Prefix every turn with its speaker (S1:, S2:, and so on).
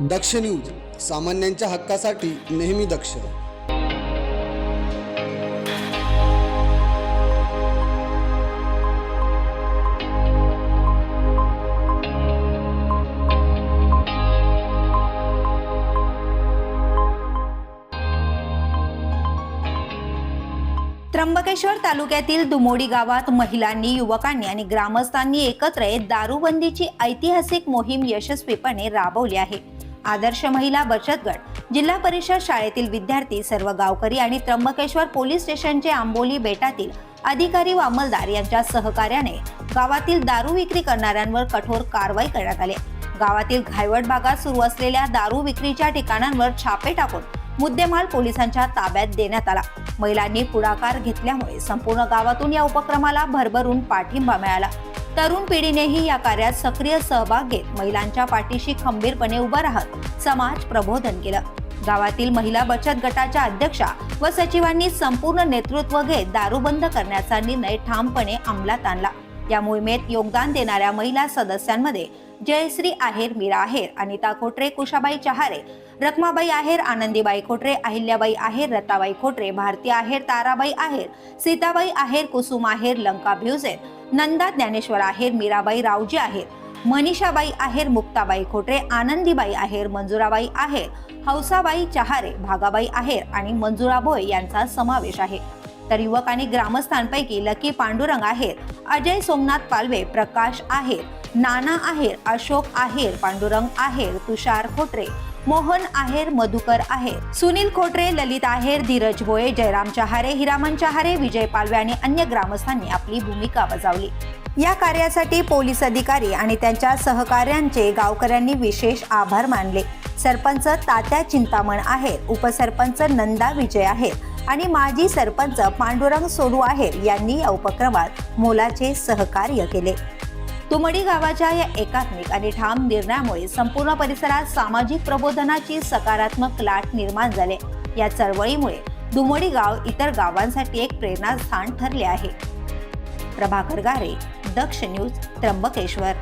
S1: दक्ष news सामान्यांच्या हक्कासाठी नेहमी दक्ष.
S2: त्र्यंबकेश्वर तालुक्यातील दुमोडी गावात महिलांनी युवकांनी आणि ग्रामस्थांनी एकत्र येत दारूबंदीची ऐतिहासिक मोहीम यशस्वीपणे राबवली आहे. आदर्श महिला बचत गट. जिल्हा परिषद शाळेतील विद्यार्थी सर्व गावकरी आणि त्र्यंबकेश्वर पोलीस स्टेशनचे आंबोली बेटातील अधिकारी व अंमलदार यांच्या सहकार्याने गावातील दारू विक्री करणाऱ्यांवर कठोर कारवाई करण्यात आली. गावातील घायवट भागात सुरू असलेल्या दारू विक्रीच्या ठिकाणांवर छापे टाकून मुद्देमाल पोलिसांच्या ताब्यात देण्यात आला. महिलांनी पुढाकार घेतल्यामुळे संपूर्ण गावातून या उपक्रमाला भरभरून पाठिंबा मिळाला. तरुण पिढीनेही या कार्यात सक्रिय सहभाग घेत महिलांच्या पाठीशी खंबीरपणे उभं राहत समाज प्रबोधन केलं. गावातील महिला बचत गटाच्या अध्यक्षा व सचिवांनी संपूर्ण नेतृत्व घेत दारू बंद करण्याचा निर्णय ठामपणे अंमलात आणला. या मोहिमेत योगदान देणाऱ्या महिला सदस्यांमध्ये जयश्री आहेर मीरा आहेर अनिता खोटरे कुशाबाई चहारे रखमाबाई आहेर आनंदीबाई खोटरे अहिल्याबाई आहेर रताबाई खोटरे भारती आहेर ताराबाई आहेर सीताबाई आहेर कुसुम आहेर लंका भिवसेन नंदा ज्ञानेश्वर आहेर मीराबाई रावजी आहेर मनीषाबाई आहेर मुक्ताबाई खोटरे आनंदीबाई आहेर मंजुराबाई आहेर हौसाबाई चहारे भागाबाई आहेर आणि मंजुरा भोय यांचा समावेश आहे. तर युवक आणि ग्रामस्थांपैकी लकी पांडुरंग आहेर अजय सोमनाथ पालवे प्रकाश आहेर नाना आहेर अशोक आहेर पांडुरंग आहेर तुषार खोटरे मोहन आहेर मधुकर आहेर सुनील खोटरे ललित आहेर धीरज भोये जयराम चहारे हिरामन चहारे विजय पालवे आणि अन्य ग्रामस्थांनी आपली भूमिका बजावली. या कार्यासाठी पोलीस अधिकारी आणि त्यांच्या सहकाऱ्यांचे गावकऱ्यांनी विशेष आभार मानले. सरपंच तात्या चिंतामण आहेत उपसरपंच नंदा विजय आहेत आणि माजी सरपंच पांडुरंग सोनू आहेर यांनी या उपक्रमात मोलाचे सहकार्य केले. तुमडी गावाच्या या एकात्मिक आणि ठाम निर्णयामुळे संपूर्ण परिसरात सामाजिक प्रबोधनाची सकारात्मक लाट निर्माण झाले. या चळवळीमुळे दुमडी गाव इतर गावांसाठी एक प्रेरणास्थान ठरले आहे. प्रभाकर गारे दक्ष न्यूज त्र्यंबकेश्वर.